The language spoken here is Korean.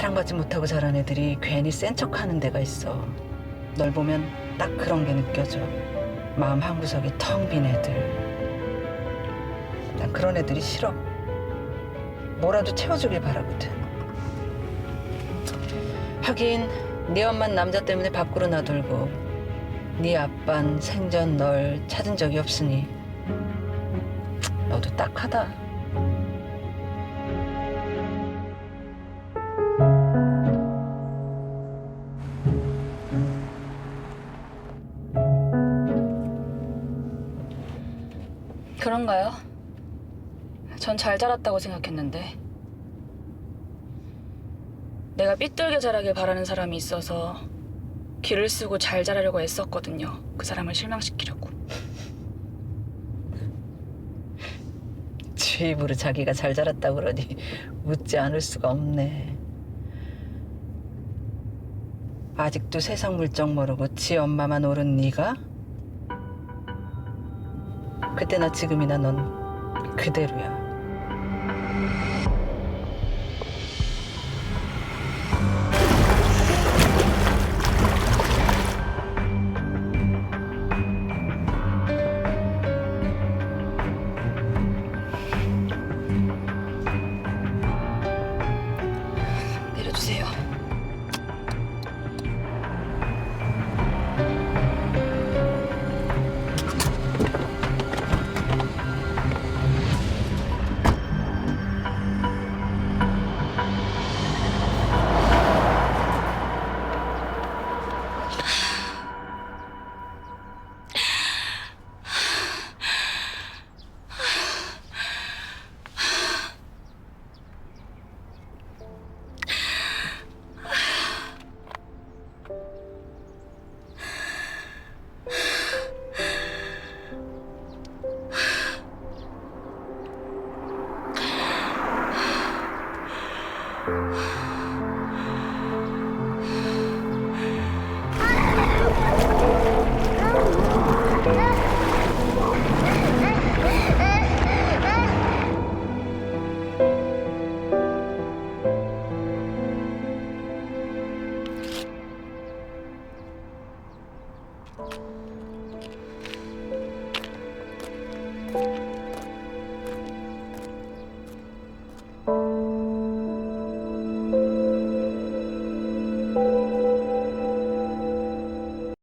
사랑받지 못하고 자란 애들이 괜히 센 척하는 데가 있어. 널 보면 딱 그런 게 느껴져. 마음 한 구석이 텅 빈 애들. 난 그런 애들이 싫어. 뭐라도 채워주길 바라거든. 하긴 네 엄만 남자 때문에 밖으로 나돌고 네 아빤 생전 널 찾은 적이 없으니 너도 딱하다. 그런가요? 전 잘 자랐다고 생각했는데 내가 삐뚤게 자라길 바라는 사람이 있어서 길을 쓰고 잘 자라려고 애썼거든요. 그 사람을 실망시키려고. 지 입으로 자기가 잘 자랐다 그러니 웃지 않을 수가 없네. 아직도 세상 물정 모르고 지 엄마만 옳은 네가? 그때나 지금이나 넌 그대로야. 내려주세요.